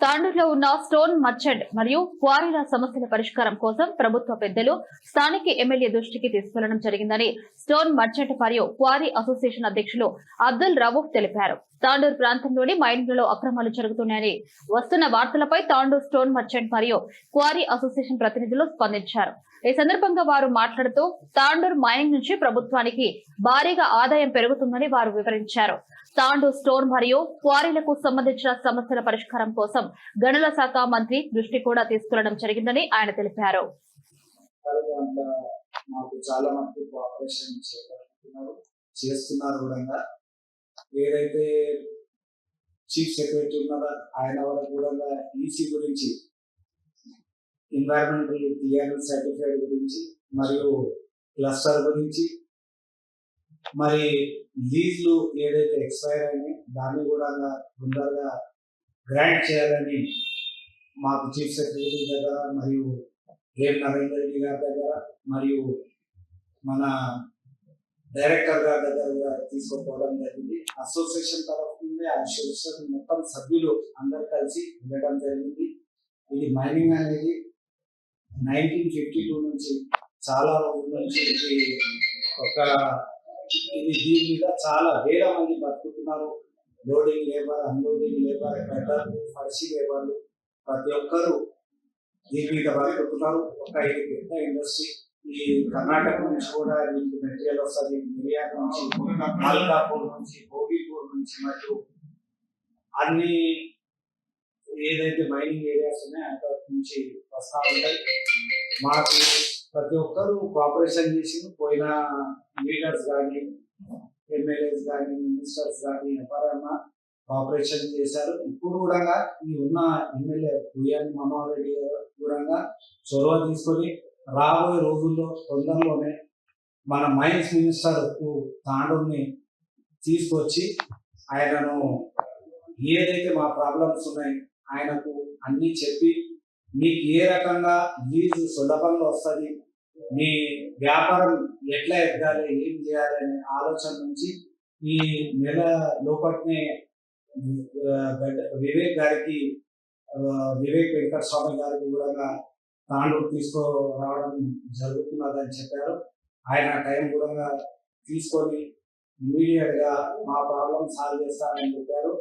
తాండూరులో ఉన్న stone merchant మరియు క్వారీల సమస్యల పరిష్కారం కోసం ప్రభుత్వ పెద్దలు స్థానిక ఎమ్మెల్యే దృష్టికి తీసుకెళ్ళడం జరిగిందని స్టోన్ మర్చెంట్ మరియు క్వారీ అసోసియేషన్ అధ్యక్షులు అబ్దుల్ రవూఫ్ తెలిపారు. తాండూరు ప్రాంతంలోని మైనింగ్లలో అక్రమాలు జరుగుతున్నాయని వస్తున్న వార్తలపై తాండూరు స్టోన్ మర్చెంట్ మరియు క్వారీ అసోసియేషన్ ప్రతినిధులు స్పందించారు. ఈ సందర్భంగా వారు మాట్లాడుతూ తాండూరు మైనింగ్ నుంచి ప్రభుత్వానికి భారీగా ఆదాయం పెరుగుతుందని వారు వివరించారు. తాండూరు స్టోర్ మరియు క్వారీలకు సంబంధించిన సమస్యల పరిష్కారం కోసం గనుల శాఖ మంత్రి దృష్టి కూడా తీసుకురావడం జరిగిందని ఆయన తెలిపారు. చేస్తున్నారు. కూడా. ఏదైతే చీఫ్ సెక్రటరీ ఉన్నారో ఆయన వరకు కూడా ఈసీ గురించి ఎన్వైరన్మెంటల్ టీఆర్ఎల్ సర్టిఫైడ్ గురించి మరియు క్లస్టర్ గురించి మరి లీజ్లు ఏదైతే ఎక్స్పైర్ అయినాయి దాన్ని కూడా తొందరగా గ్రాంట్ చేయాలని మాకు చీఫ్ సెక్రటరీ దగ్గర మరియు రేపు నరేందర్ రెడ్డి గారి దగ్గర మరియు మన డైరెక్టర్ గారి దగ్గర కూడా తీసుకుపోవడం జరిగింది. అసోసియేషన్ తరఫు నుండి ఆ అసోసియేషన్ మొత్తం సభ్యులు అందరు కలిసి వెళ్ళడం జరిగింది. ఇది మైనింగ్ అనేది నైన్టీన్ ఫిఫ్టీ టూ నుంచి చాలా రోజుల నుంచి ఒక ఇది దీని మీద చాలా వేల మంది బతుకుతున్నారు. Loading labour unloading labour cutter ఫర్షి లేబర్లు ప్రతి ఒక్కరు దీని మీద బతుకుతున్నారు. ఒక ఇది పెద్ద ఇండస్ట్రీ ఈ కర్ణాటక నుంచి కూడా దీనికి మెటీరియల్ వస్తుంది. మిరియాల నుంచి మాల్కాపూర్ నుంచి భోగిపూర్ నుంచి మరియు అన్ని ఏదైతే మైనింగ్ ఏరియాస్ ఉన్నాయో అక్కడ నుంచి వస్తా ఉంటాయి. మాకు ప్రతి ఒక్కరు కోఆపరేషన్ చేసి పోయిన లీడర్స్ కానీ ఎమ్మెల్యేస్ కానీ మినిస్టర్స్ కానీ ఎవరైనా కోఆపరేషన్ చేశారు. ఇప్పుడు కూడా ఈ ఉన్న ఎమ్మెల్యే పుయ్యాని మనోహర్ రెడ్డి గారు కూడా చొరవ తీసుకొని రాబోయే రోజుల్లో తొందరలోనే మన మైన్స్ మినిస్టర్ తాండూరుని తీసుకొచ్చి ఆయనను ఏదైతే మా ప్రాబ్లమ్స్ ఉన్నాయి ఆయనకు అన్నీ చెప్పి మీకు ఏ రకంగా లీజు సులభంగా వస్తుంది మీ వ్యాపారం ఎట్లా ఎదగాలి ఏం చేయాలి అనే ఆలోచన నుంచి ఈ నెల లోపట్నే వివేక్ గారికి వివేక్ వెంకట స్వామి గారికి కూడా తాండూరు తీసుకురావడం జరుగుతున్నదని చెప్పారు. ఆయన టైం కూడా తీసుకొని ఇమీడియట్గా మా ప్రాబ్లం సాల్వ్ చేస్తానని చెప్పారు.